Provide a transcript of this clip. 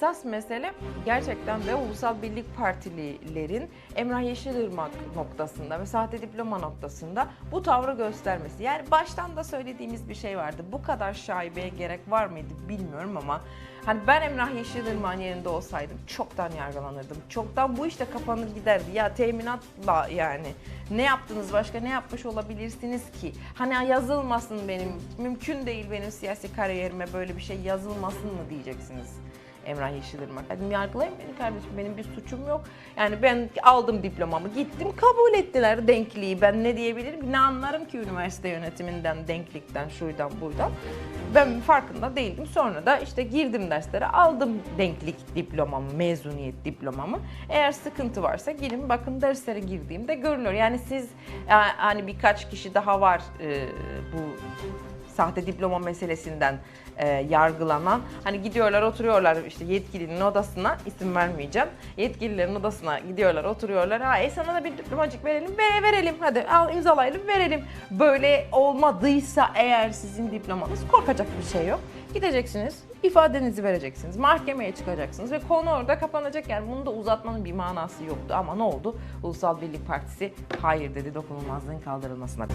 esas mesele gerçekten de Ulusal Birlik Partililerin Emrah Yeşilırmak noktasında ve sahte diploma noktasında bu tavrı göstermesi. Yani baştan da söylediğimiz bir şey vardı. Bu kadar şaibeye gerek var mıydı bilmiyorum ama hani ben Emrah Yeşilırmak'ın yerinde olsaydım çoktan yargılanırdım. Çoktan bu işte kapanır giderdi. Ya teminatla yani ne yaptınız başka ne yapmış olabilirsiniz ki? Hani yazılmasın benim mümkün değil benim siyasi kariyerime böyle bir şey yazılmasın mı diyeceksiniz. Emrah Yeşilırmak. Dedim yargılayın beni kardeşim benim bir suçum yok. Yani ben aldım diplomamı gittim kabul ettiler denkliği. Ben ne diyebilirim ne anlarım ki üniversite yönetiminden, denklikten, şuydan buradan. Ben farkında değildim. Sonra da işte girdim derslere aldım denklik diplomamı, mezuniyet diplomamı. Eğer sıkıntı varsa gelin bakın derslere girdiğimde görülür. Yani siz e, hani birkaç kişi daha var e, bu sahte diploma meselesinden e, yargılanan hani gidiyorlar oturuyorlar işte yetkilinin odasına isim vermeyeceğim yetkililerin odasına gidiyorlar oturuyorlar. Ha e sana da bir diplomacık verelim vere verelim hadi al imzalayalım verelim. Böyle olmadıysa eğer sizin diplomanız korkacak bir şey yok. Gideceksiniz ifadenizi vereceksiniz mahkemeye çıkacaksınız ve konu orada kapanacak. Yani bunu da uzatmanın bir manası yoktu ama ne oldu? Ulusal Birlik Partisi hayır dedi dokunulmazlığın kaldırılmasına.